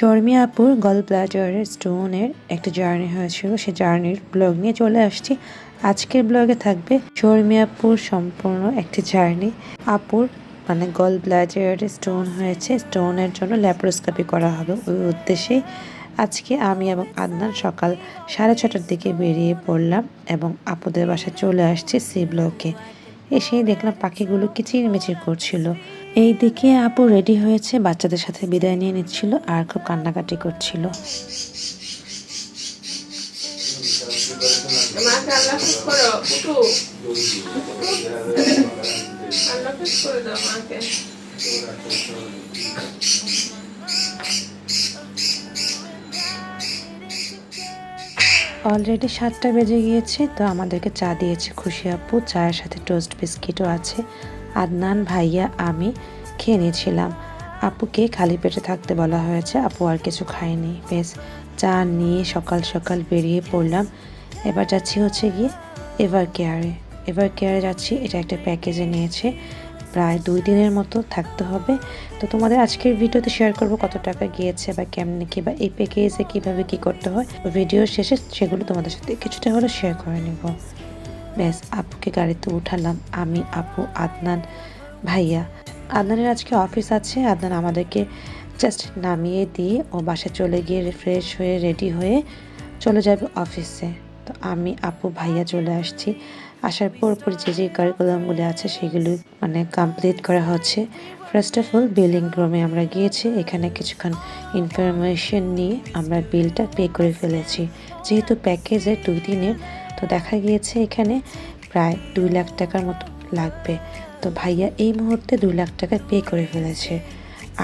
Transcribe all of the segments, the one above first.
শর্মি আপুর গল ব্লাডারের স্টোনের একটা জার্নি হয়েছিল, সে জার্নির ব্লগ নিয়ে চলে আসছি। আজকের ব্লগে থাকবে শর্মি আপুর সম্পূর্ণ একটি জার্নি। আপুর মানে গল ব্লাডারের স্টোন হয়েছে, স্টোনের জন্য ল্যাপ্রোস্কোপি করা হবে ওই উদ্দেশ্যেই আজকে আমি এবং আদনান সকাল সাড়ে ছটার দিকে বেরিয়ে পড়লাম এবং আপুদের বাসায় চলে আসছি সি ব্লকে এসেই দেখলাম পাখিগুলো কিচিরমিচির করছিল। এই দিকে আপু রেডি হয়েছে বাচ্চাদের সাথে বিদায় নিয়ে নিচ্ছিল আর খুব কান্নাকাটি করছিল। অলরেডি সাতটা বেজে গিয়েছে তো আমাদেরকে চা দিয়েছে খুশি আপু। চায়ের সাথে টোস্ট বিস্কিটও আছে। আদনান ভাইয়া, আমি খেয়ে নিয়েছিলাম। আপুকে খালি পেটে থাকতে বলা হয়েছে, আপু আর কিছু খায়নি। বেশ, চা নিয়ে সকাল সকাল বেরিয়ে পড়লাম। এবার যাচ্ছি হচ্ছে গিয়ে এভার কেয়ারে এভার কেয়ারে যাচ্ছি, এটা একটা প্যাকেজে নিয়েছে। প্রায় দুই দিনের মতো থাকতে হবে। তো তোমাদের আজকের ভিডিওতে শেয়ার করব কত টাকা গিয়েছে বা কেমনে কি বা এই প্যাকেজে কীভাবে কি করতে হয়। ভিডিও শেষে সেগুলো তোমাদের সাথে কিছুটা হলে শেয়ার করে নেব। ব্যাস, আপুকে গাড়িতে উঠালাম। আমি, আপু, আদনান ভাইয়া। আদনানের আজকে অফিস আছে। আদনান আমাদেরকে জাস্ট নামিয়ে দিয়ে ও বাসায় চলে গিয়ে ফ্রেশ হয়ে রেডি হয়ে চলে যাবে অফিসে। তো আমি, আপু, ভাইয়া চলে আসছি। আসার পর পর যে যে কারিকুলামগুলো আছে সেগুলো মানে কমপ্লিট করা হচ্ছে। ফার্স্ট অফ অল বিলিং রুমে আমরা গিয়েছি। এখানে কিছুক্ষণ ইনফরমেশন নিয়ে আমরা বিলটা পে করে ফেলেছি। যেহেতু প্যাকেজে দুই দিনের তো দেখা গিয়েছে এখানে প্রায় দুই লাখ টাকার মতো লাগবে। তো ভাইয়া এই মুহূর্তে দুই লাখ টাকা পে করে ফেলেছে।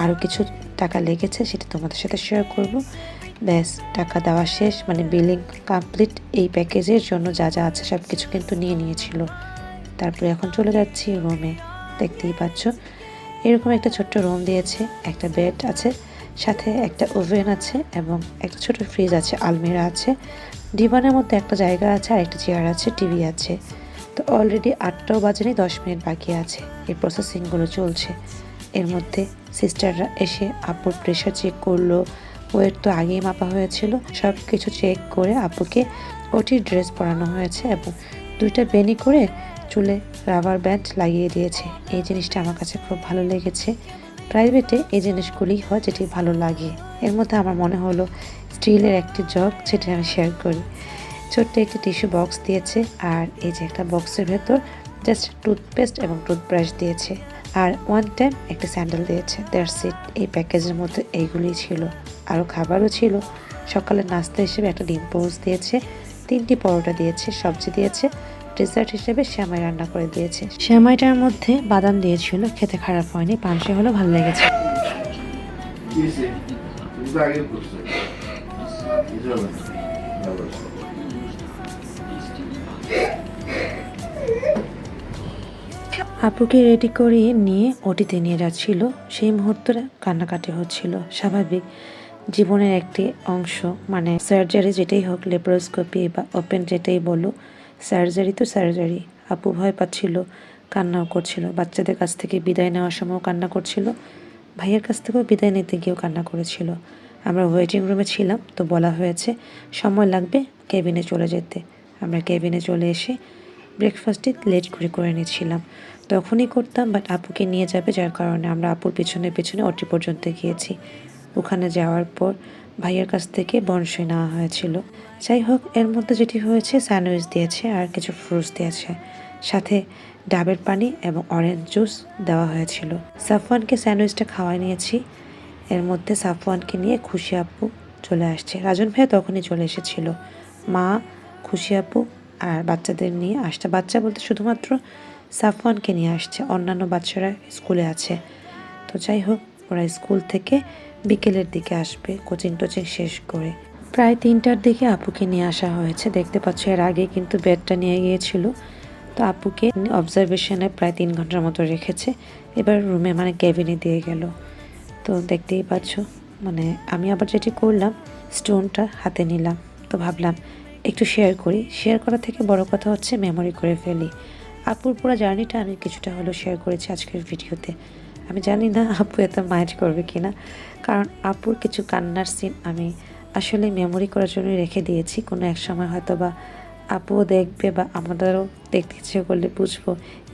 আরও কিছু টাকা লেগেছে সেটা তোমাদের সাথে শেয়ার করব। ব্যাস, টাকা দেওয়া শেষ। মানে বিলিং কমপ্লিট এই প্যাকেজের জন্য যা যা আছে সব কিছু কিন্তু নিয়ে নিয়েছিল। তারপরে এখন চলে যাচ্ছি রুমে দেখতেই পাচ্ছ, এরকম একটা ছোট্ট রুম দিয়েছে, একটা বেড আছে, সাথে একটা ওভেন আছে এবং একটা ছোট ফ্রিজ আছে, আলমিরা আছে। ডিভানের মধ্যে একটা জায়গা আছে আর একটা চেয়ার আছে, টিভি আছে। তো অলরেডি আটটাও বাজেনি, দশ মিনিট বাকি আছে। এই প্রসেসিংগুলো চলছে। এর মধ্যে সিস্টাররা এসে আপুর প্রেশার চেক করল। ওয়েট তো আগেই মাপা হয়েছিল। সব কিছু চেক করে আপুকে ওটির ড্রেস পরানো হয়েছে এবং দুইটা বেনি করে চুলে রাবার ব্যান্ড লাগিয়ে দিয়েছে। এই জিনিসটা আমার কাছে খুব ভালো লেগেছে। প্রাইভেটে এই জিনিসগুলি হয় যেটি ভালো লাগে। এর মধ্যে আমার মনে হলো স্টিলের একটি জগ সেটা আমি শেয়ার করি। ছোট্ট একটি টিস্যু বক্স দিয়েছে আর এই যে একটা বক্সের ভেতর জাস্ট টুথপেস্ট এবং টুথব্রাশ দিয়েছে। আর ওয়ান টাইম একটা স্যান্ডেল দিয়েছে। দেয়ার সিট এই প্যাকেজের মধ্যে এইগুলি ছিল। আরও খাবারও ছিল। সকালের নাস্তা হিসেবে একটা ডিম পোজ দিয়েছে। তিনটি পরোটা দিয়েছে, সবজি দিয়েছে। ডেজার্ট হিসেবে শ্যামাই রান্না করে দিয়েছে। শ্যামাইটার মধ্যে বাদাম দিয়েছিল। খেতে খারাপ হয়নি। পানসে হলো ভালো লেগেছে। আপুকে রেডি করিয়ে নিয়ে ওটিতে নিয়ে যাচ্ছিল। সেই মুহূর্তটা কান্নাকাটি হচ্ছিল। স্বাভাবিক জীবনের একটি অংশ মানে সার্জারি যেটাই হোক লেপ্রোস্কোপি বা ওপেন যেটাই বলো সার্জারি তো সার্জারি আপু ভয় পাচ্ছিল, কান্নাও করছিল। বাচ্চাদের কাছ থেকে বিদায় নেওয়ার সময়ও কান্না করছিল। ভাইয়ের কাছ থেকেও বিদায় নিতে গিয়েও কান্না করেছিল। আমরা ওয়েটিং রুমে ছিলাম, তো বলা হয়েছে সময় লাগবে কেবিনে চলে যেতে। আমরা কেবিনে চলে এসে ব্রেকফাস্টে লেট করে করে নিয়েছিলাম তখনই করতাম বাট আপুকে নিয়ে যাবে যার কারণে আমরা আপুর পিছনে পিছনে অটি পর্যন্ত গিয়েছি ওখানে যাওয়ার পর ভাইয়ের কাছ থেকে বনসই নেওয়া হয়েছিল। যাই হোক, এর মধ্যে যেটি হয়েছে, স্যান্ডউইচ দিয়েছে আর কিছু ফ্রুটস দিয়েছে। সাথে ডাবের পানি এবং অরেঞ্জ জুস দেওয়া হয়েছিল। সাফওয়ানকে স্যান্ডউইচটা খাওয়াই নিয়েছি। এর মধ্যে সাফওয়ানকে নিয়ে খুশি আপু চলে আসছে। রাজন ভাইয়া তখনই চলে এসেছিল। মা, খুশি আপু আর বাচ্চাদের নিয়ে আসছে। বাচ্চা বলতে শুধুমাত্র সাফওয়ানকে নিয়ে আসছে, অন্যান্য বাচ্চারা স্কুলে আছে। তো যাই হোক, ওরা স্কুল থেকে বিকেলের দিকে আসবে, কোচিং টোচিং শেষ করে। প্রায় তিনটার দিকে আপুকে নিয়ে আসা হয়েছে। দেখতে পাচ্ছ এর আগে কিন্তু বেডটা নিয়ে গিয়েছিল। তো আপুকে অবজারভেশনে প্রায় তিন ঘণ্টার মতো রেখেছে। এবার রুমে মানে ক্যাবিনে দিয়ে গেল। তো দেখতেই পাচ্ছ। মানে আমি আবার যেটি করলাম স্টোনটা হাতে নিলাম। তো ভাবলাম একটু শেয়ার করি। শেয়ার করা থেকে বড় কথা হচ্ছে মেমোরি করে ফেলি। আপুর পুরো জার্নিটা আমি কিছুটা হলেও শেয়ার করেছি আজকের ভিডিওতে আমি জানি না আপু এত মাইন্ড করবে কিনা। কারণ আপুর কিছু কান্নার সিন আমি আসলে মেমোরি করার জন্য রেখে দিয়েছি। কোনো এক সময় হয়তো বা আপুও দেখবে বা আমাদেরও দেখতে ইচ্ছে করলে বুঝব,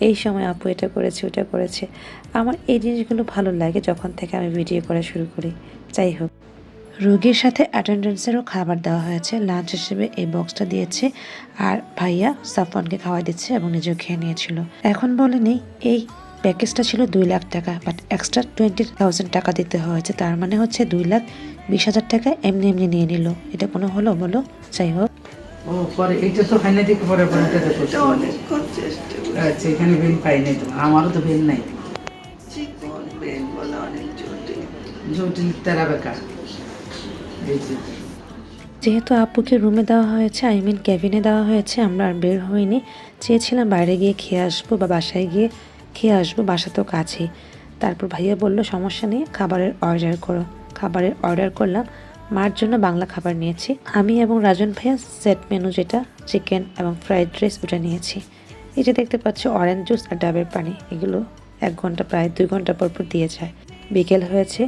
এই সময় আপু এটা করেছে, ওটা করেছে। আমার এই জিনিসগুলো ভালো লাগে যখন থেকে আমি ভিডিও করা শুরু করি। যাই হোক। রোগীর সাথে অ্যাটেন্ডেন্সেরও খাবার দেওয়া হয়েছে লাঞ্চ হিসেবে এই বক্সটা দিয়েছে আর ভাইয়া সাফওয়ানকে খাওয়া দিচ্ছে এবং নিজেও খেয়ে নিয়েছিল। এখন বলে নেই এই প্যাকেজটা ছিল দুই লাখ টাকা বাট এক্সট্রা টোয়েন্টি থাউজেন্ড টাকা দিতে হয়েছে। তার মানে হচ্ছে দুই লাখ বিশ হাজার টাকা এমনি এমনি নিয়ে নিল। এটা কোনো হলো বলো? যাই হোক। ও পরে এইটা তো হয় না দেখে পরে পরে দেখো। অনেকক্ষণ চেষ্টা আচ্ছা এখানে বেন পাই নাই তো। আমারও তো বেন নাই। চিকন ব্রেন বলে অনেক জটিল। জটিল তেরা বেকা এই যে। যেহেতু আপুকে রুমে দেওয়া হয়েছে আই মিন ক্যাবিনে দেওয়া হয়েছে আমরা আর বের হইনি। চেয়েছিলাম বাইরে গিয়ে খেয়ে আসব বা বাসায় গিয়ে খেয়ে আসব বাসা তো কাছেই। তারপর ভাইয়া বলল সমস্যা নেই খাবারের অর্ডার করো। খাবারের অর্ডার করলাম। মার জন্য বাংলা খাবার নিয়েছি। আমি এবং রাজন ভাইয়া সেট মেনু যেটা চিকেন এবং ফ্রাইড রাইস ওটা নিয়েছি। এই যে দেখতে পাচ্ছ অরেঞ্জ জুস আর ডাবের পানি, এগুলো এক ঘণ্টা, প্রায় দুই ঘণ্টা পর পর দিয়ে যায়। বিকেল হয়েছে।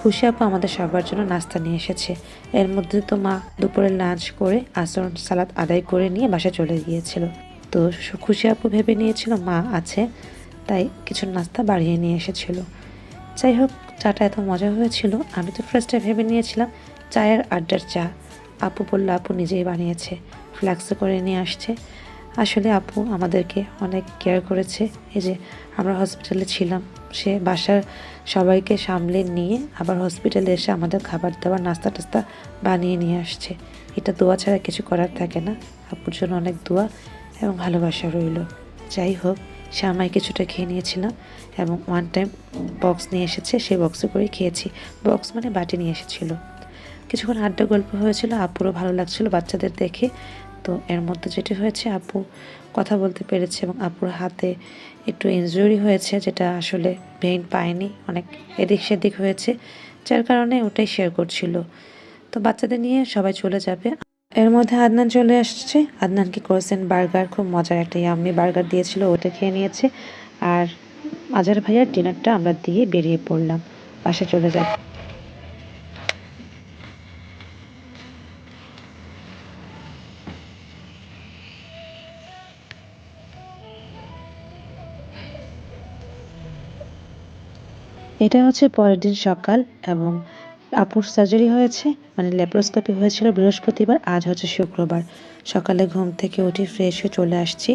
খুশি আপু আমাদের সবার জন্য নাস্তা নিয়ে এসেছে। এর মধ্যে তো মা দুপুরে লাঞ্চ করে আসর সালাদ আদায় করে নিয়ে বাসায় চলে গিয়েছিল। তো খুশি আপু ভেবে নিয়েছিল মা আছে, তাই কিছু নাস্তা বাড়িয়ে নিয়ে এসেছিল। যাই হোক, চাটা এত মজা হয়েছিল, আমি তো ফার্স্টে ভেবে নিয়েছিলাম। চায়ের আড্ডার চা। আপু বলল, আপু নিজেই বানিয়েছে। ফ্ল্যাক্সে করে নিয়ে আসছে। আসলে আপু আমাদেরকে অনেক কেয়ার করেছে। এই যে আমরা হসপিটালে ছিলাম, সে বাসার সবাইকে সামলে নিয়ে আবার হসপিটালে এসে আমাদের খাবার দাবার, নাস্তা টাস্তা বানিয়ে নিয়ে আসছে। এটা দোয়া ছাড়া কিছু করার থাকে না। আপুর জন্য অনেক দোয়া এবং ভালোবাসা রইল। যাই হোক শ্যামাই কিছুটা খেয়ে নিয়েছিলাম এবং ওয়ান টাইম বক্স নিয়ে এসেছে। সেই বক্সে করে খেয়েছি। বক্স মানে বাটি নিয়ে এসেছিল। কিছুক্ষণ আড্ডা গল্প হয়েছিল, আপুরও ভালো লাগছিল বাচ্চাদের দেখে। তো এর মধ্যে যেটি হয়েছে, আপু কথা বলতে পেরেছে এবং আপুর হাতে একটু ইনজুরি হয়েছে, যেটা আসলে ভেইন পায়নি, অনেক এদিক সেদিক হয়েছে, যার কারণে ওটাই শেয়ার করছিল। তো বাচ্চাদের নিয়ে সবাই চলে যাবে। এর মধ্যে আদনান চলে আসছে। আদনানকে করেছেন বার্গার খুব মজার একটা ইয়াম্মি বার্গার দিয়েছিল, ওটা খেয়ে নিয়েছে। আর আজার ভাইয়ার ডিনারটা আমরা দিয়ে বেরিয়ে পড়লাম। বাসা চলে যাব। এটা হচ্ছে পরের দিন সকাল এবং আপুর সার্জারি হয়েছে মানে ল্যাপ্রোস্কোপি হয়েছিল বৃহস্পতিবার, আজ হচ্ছে শুক্রবার। সকালে ঘুম থেকে উঠে ফ্রেশ হয়ে চলে আসছি।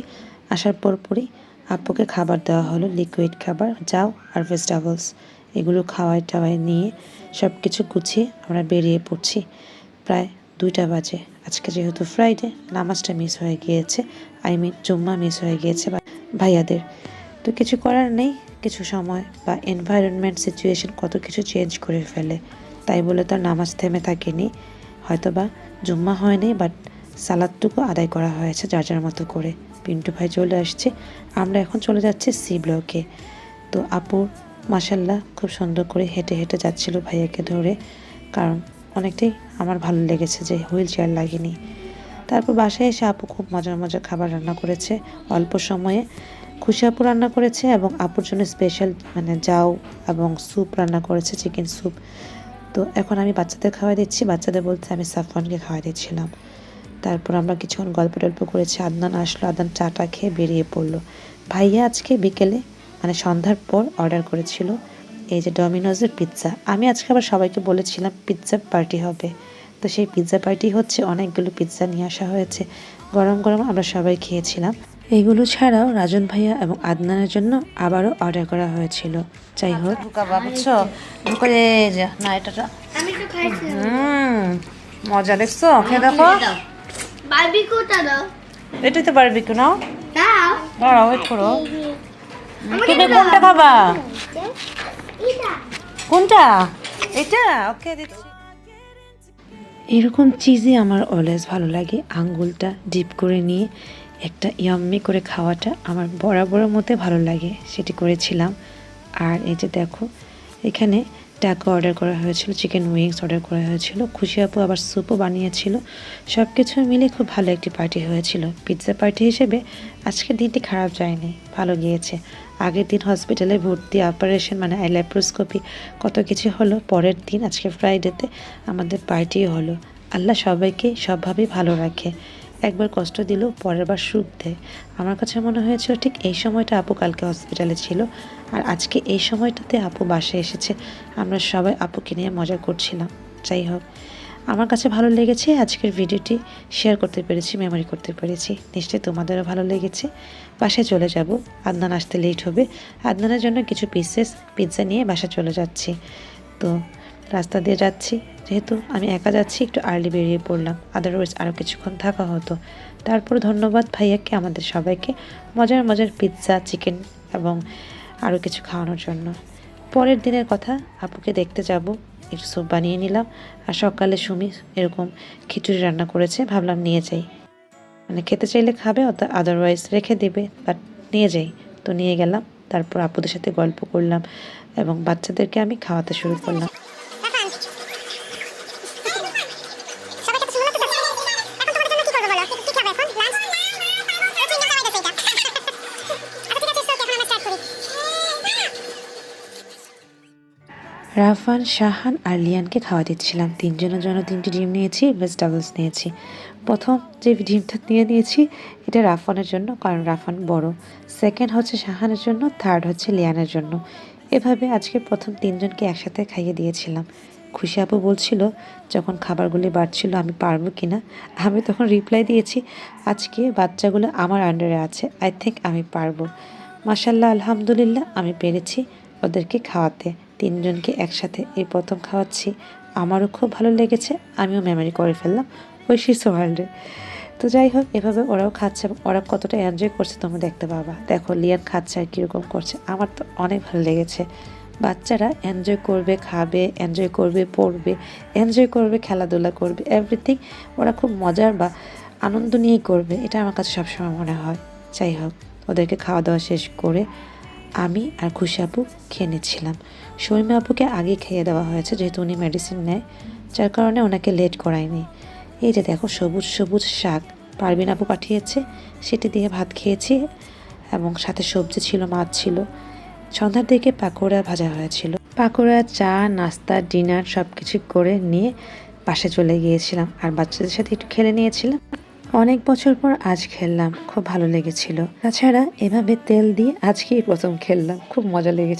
আসার পরপরই আপুকে খাবার দেওয়া হলো লিকুইড খাবার যাও আর ভেজিটেবলস এগুলো খাওয়াই টাওয়াই নিয়ে সব কিছু গুছিয়ে আমরা বেরিয়ে পড়ছি। প্রায় দুইটা বাজে। আজকে যেহেতু ফ্রাইডে নামাজটা মিস হয়ে গিয়েছে আই মিন জুম্মা মিস হয়ে গিয়েছে ভাইয়াদের। তো কিছু করার নেই কিছু সময় বা এনভায়রনমেন্ট সিচুয়েশন কত কিছু চেঞ্জ করে ফেলে। তাই বলে তার নামাজ থেমে থাকেনি। হয়তো বা জুম্মা হয়নি বাট সালাদটুকু আদায় করা হয়েছে যার যার মতো করে। পিন্টু ভাই চলে আসছে। আমরা এখন চলে যাচ্ছি সি ব্লকে তো আপুর মাসাল্লাহ খুব সুন্দর করে হেঁটে হেঁটে যাচ্ছিল ভাইয়াকে ধরে। কারণ অনেকটাই আমার ভালো লেগেছে যে হুইল চেয়ার লাগেনি। তারপর বাসায় এসে আপু খুব মজার মজার খাবার রান্না করেছে। অল্প সময়ে খুশি আপু রান্না করেছে এবং আপুর জন্য স্পেশাল মানে যাও এবং স্যুপ রান্না করেছে চিকেন স্যুপ তো এখন আমি বাচ্চাদের খাওয়াই দিচ্ছি। বাচ্চাদের বলতে আমি সাফওয়ানকে খাওয়াই দিচ্ছিলাম। তারপর আমরা কিছুক্ষণ গল্প টল্প করেছি। আদনান আসলো, আদনান চাটা খেয়ে বেরিয়ে পড়ল। ভাইয়া আজকে বিকেলে মানে সন্ধ্যার পর অর্ডার করেছিল এই যে ডমিনোজের পিৎজা আমি আজকে আবার সবাইকে বলেছিলাম পিৎজা পার্টি হবে। তো সেই পিৎজা পার্টি হচ্ছে, অনেকগুলো পিৎজা নিয়ে আসা হয়েছে। গরম গরম আমরা সবাই খেয়েছিলাম। এগুলো ছাড়াও রাজন ভাইয়া এবং আদনানের জন্য আবারও অর্ডার করা হয়েছিল। যাই হোক। ঢুকাবা বুঝছ? ঢুকালে যা না এটা আমি তো খাইছি হুম মজা দেখছ? খেয়ে দেখো। বারবিকিউটা দাও। এটাই তো বারবিকিউ নাও? দাও। দাঁড়াও ওয়েট করো। তুমি কোনটা খাবা? কোনটা? এটা ওকে দিচ্ছি। এরকম চিজই আমার অলওয়েজ ভালো লাগে। আঙ্গুলটা ডিপ করে নিয়ে একটা ইয়াম্মি করে খাওয়াটা আমার বরাবরের মধ্যে ভালো লাগে, সেটি করেছিলাম। আর এই যে দেখো, এখানে টাকা অর্ডার করা হয়েছিল চিকেন উইংস অর্ডার করা হয়েছিল, খুশি আপু আবার স্যুপও বানিয়েছিল। সব কিছু মিলে খুব ভালো একটি পার্টি হয়েছিল। পিৎজা পার্টি হিসেবে আজকের দিনটি খারাপ যায়নি, ভালো গিয়েছে। আগের দিন হসপিটালে ভর্তি অপারেশন মানে ল্যাপ্রোস্কোপি কত কিছু হলো, পরের দিন, আজকে ফ্রাইডেতে আমাদের পার্টিও হলো। আল্লাহ সবাইকে সবভাবেই ভালো রাখে। একবার কষ্ট দিলেও পরের বার সুখ দেয়। আমার কাছে মনে হয়েছিল ঠিক এই সময়টা আপু কালকে হসপিটালে ছিল আর আজকে এই সময়টাতে আপু বাসায় এসেছে। আমরা সবাই আপুকে নিয়ে মজা করছিলাম। যাই হোক, আমার কাছে ভালো লেগেছে আজকের ভিডিওটি। শেয়ার করতে পেরেছি মেমোরি করতে পেরেছি। নিশ্চয়ই তোমাদেরও ভালো লেগেছে। বাসায় চলে যাব। আদনান আসতে লেট হবে। আদনানের জন্য কিছু পিসেস পিৎজা নিয়ে বাসায় চলে যাচ্ছি। তো রাস্তা দিয়ে যাচ্ছি। যেহেতু আমি একা যাচ্ছি, একটু আর্লি বেরিয়ে পড়লাম। আদারওয়াইজ আরও কিছুক্ষণ থাকা হতো। তারপর ধন্যবাদ ভাইয়াকে, আমাদের সবাইকে মজার মজার পিৎজা চিকেন এবং আরও কিছু খাওয়ানোর জন্য। পরের দিনের কথা আপুকে দেখতে যাব। একটু স্যুপ বানিয়ে নিলাম। আর সকালে সুমি এরকম খিচুড়ি রান্না করেছে, ভাবলাম নিয়ে যাই। মানে খেতে চাইলে খাবে, অত আদারওয়াইজ রেখে দেবে বাট নিয়ে যাই। তো নিয়ে গেলাম। তারপর আপুদের সাথে গল্প করলাম এবং বাচ্চাদেরকে আমি খাওয়াতে শুরু করলাম। রাফান, শাহান আর লিয়ানকে খাওয়া দিচ্ছিলাম। তিনজনের জন্য তিনটি ডিম নিয়েছি ভেজিটেবলস নিয়েছি। প্রথম যে ডিমটা নিয়ে নিয়েছি এটা রাফানের জন্য, কারণ রাফান বড়। সেকেন্ড হচ্ছে শাহানের জন্য থার্ড হচ্ছে লিয়ানের জন্য। এভাবে আজকে প্রথম তিনজনকে একসাথে খাইয়ে দিয়েছিলাম। খুশি আপু বলছিল, যখন খাবারগুলি বাড়ছিল, আমি পারব কি না আমি তখন রিপ্লাই দিয়েছি, আজকে বাচ্চাগুলো আমার আন্ডারে আছে আই থিঙ্ক আমি পারব। মাসাল্লাহ আলহামদুলিল্লাহ, আমি পেরেছি ওদেরকে খাওয়াতে। তিনজনকে একসাথে এই প্রথম খাওয়াচ্ছি। আমারও খুব ভালো লেগেছে, আমিও মেমোরি করে ফেললাম। ঐশিস ওয়ার্ল্ডে তো যাই হোক, এভাবে ওরাও খাচ্ছে এবং ওরা কতটা এনজয় করছে তোমরা দেখতে পাবা। দেখো, লিয়ান খাচ্ছে আর কীরকম করছে। আমার তো অনেক ভালো লেগেছে। বাচ্চারা এনজয় করবে, খাবে এনজয় করবে, পড়বে এনজয় করবে, খেলাধুলা করবে এভরিথিং ওরা খুব মজার বা আনন্দ নিয়েই করবে, এটা আমার কাছে সবসময় মনে হয়। যাই হোক, ওদেরকে খাওয়া দাওয়া শেষ করে আমি আর খুশি আপু খেয়ে নিচ্ছিলাম। শর্মা আপুকে আগে খেয়ে দেওয়া হয়েছে, যেহেতু উনি মেডিসিন নেয়, যার কারণে ওনাকে লেট করায়নি। এই যে দেখো, সবুজ সবুজ শাক। পারবিন আপু পাঠিয়েছে, সেটি দিয়ে ভাত খেয়েছি এবং সাথে সবজি ছিল, মাছ ছিল। সন্ধ্যার দিকে পাকোড়া ভাজা হয়েছিল। পাকোড়া, চা, নাস্তা, ডিনার সব কিছু করে নিয়ে পাশে চলে গিয়েছিলাম আর বাচ্চাদের সাথে একটু খেলে নিয়েছিলাম। অনেক বছর পর আজ খেললাম, খুব ভালো লেগেছিল। তাছাড়া এভাবে তেল দিয়ে আজকেই প্রথম খেললাম, খুব মজা লেগেছে।